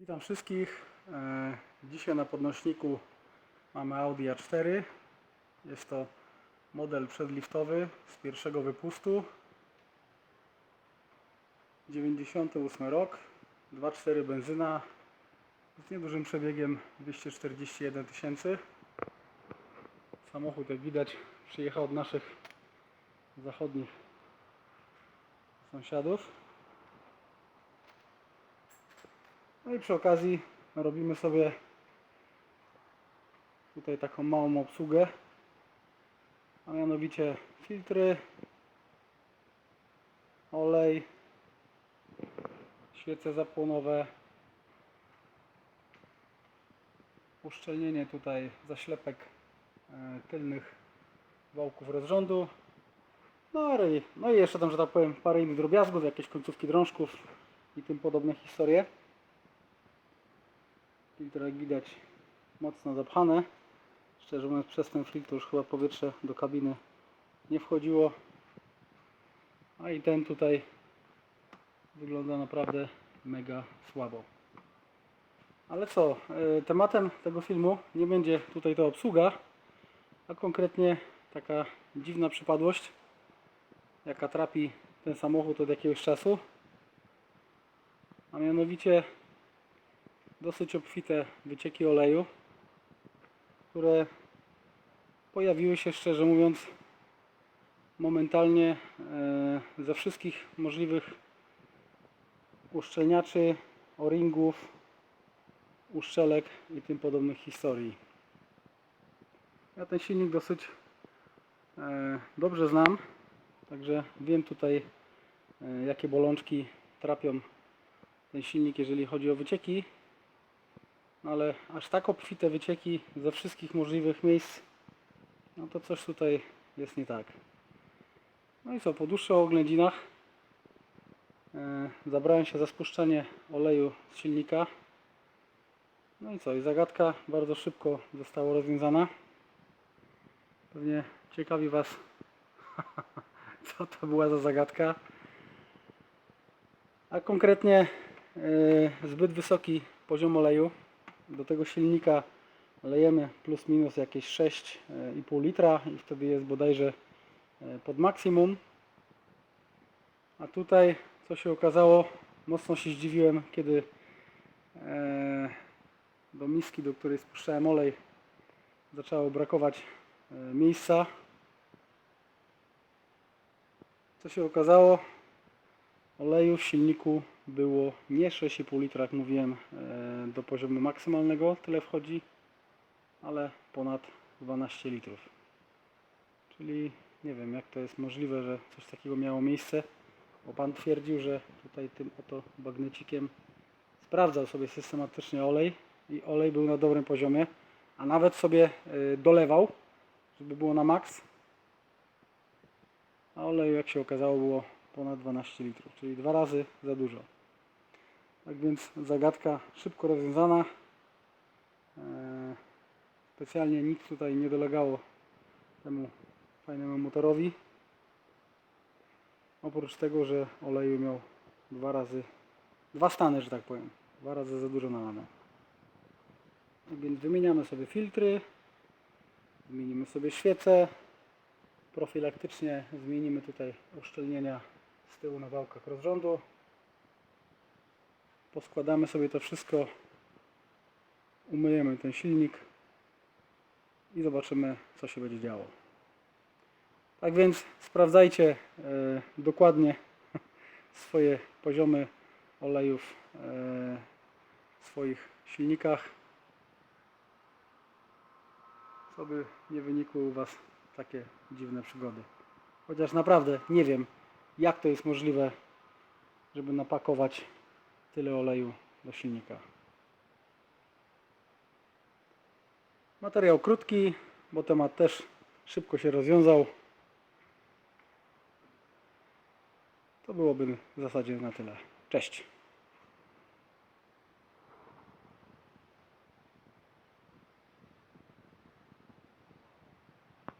Witam wszystkich. E, Dzisiaj na podnośniku mamy Audi A4. Jest to model przedliftowy z pierwszego wypustu. 98 rok, 2.4 benzyna z niedużym przebiegiem 241 tysięcy. Samochód jak widać przyjechał od naszych zachodnich sąsiadów. No i przy okazji robimy sobie tutaj taką małą obsługę, a mianowicie filtry, olej, świece zapłonowe, uszczelnienie tutaj zaślepek e, tylnych wałków rozrządu. No no i jeszcze tam, że tak powiem, parę innych drobiazgów, jakieś końcówki drążków i tym podobne historie. Filtr jak widać mocno zapchane. Szczerze mówiąc przez ten filtr już chyba powietrze do kabiny nie wchodziło. A i ten tutaj wygląda naprawdę mega słabo. Ale co, e, tematem tego filmu nie będzie tutaj ta obsługa, a konkretnie taka dziwna przypadłość, jaka trapi ten samochód od jakiegoś czasu. A mianowicie dosyć obfite wycieki oleju, które pojawiły się szczerze mówiąc momentalnie e, ze wszystkich możliwych uszczelniaczy, o-ringów, uszczelek i tym podobnych historii. Ja ten silnik dosyć e, dobrze znam, także wiem tutaj e, jakie bolączki trapią ten silnik, jeżeli chodzi o wycieki ale aż tak obfite wycieki ze wszystkich możliwych miejsc, no to coś tutaj jest nie tak. No i co, po dłuższych oględzinach e, zabrałem się za spuszczenie oleju z silnika. No i co, i zagadka bardzo szybko została rozwiązana. Pewnie ciekawi Was, co to była za zagadka. A konkretnie e, zbyt wysoki poziom oleju do tego silnika lejemy plus minus jakieś 6,5 litra i wtedy jest bodajże e, pod maksimum. A tutaj co się okazało, mocno się zdziwiłem, kiedy e, do miski, do której spuszczałem olej, zaczęło brakować e, miejsca. Co się okazało? Oleju w silniku było nie 6,5 litra, jak mówiłem, e, do poziomu maksymalnego, tyle wchodzi, ale ponad 12 litrów. Czyli nie wiem, jak to jest możliwe, że coś takiego miało miejsce, bo Pan twierdził, że tutaj tym oto bagnecikiem sprawdzał sobie systematycznie olej i olej był na dobrym poziomie, a nawet sobie e, dolewał, żeby było na maks. A oleju, jak się okazało, było ponad 12 litrów, czyli dwa razy za dużo. Tak więc zagadka szybko rozwiązana. Eee, Specjalnie nic tutaj nie dolegało temu fajnemu motorowi. Oprócz tego, że oleju miał dwa razy, dwa stany, że tak powiem, dwa razy za dużo nalane. Tak więc wymieniamy sobie filtry, wymienimy sobie świece, profilaktycznie zmienimy tutaj uszczelnienia z tyłu na wałkach rozrządu. Poskładamy sobie to wszystko, umyjemy ten silnik i zobaczymy co się będzie działo. Tak więc sprawdzajcie e, dokładnie swoje poziomy olejów e, w swoich silnikach, co by nie wynikły u Was takie dziwne przygody. Chociaż naprawdę nie wiem, jak to jest możliwe, żeby napakować tyle oleju do silnika. Materiał krótki, bo temat też szybko się rozwiązał. To byłoby w zasadzie na tyle. Cześć.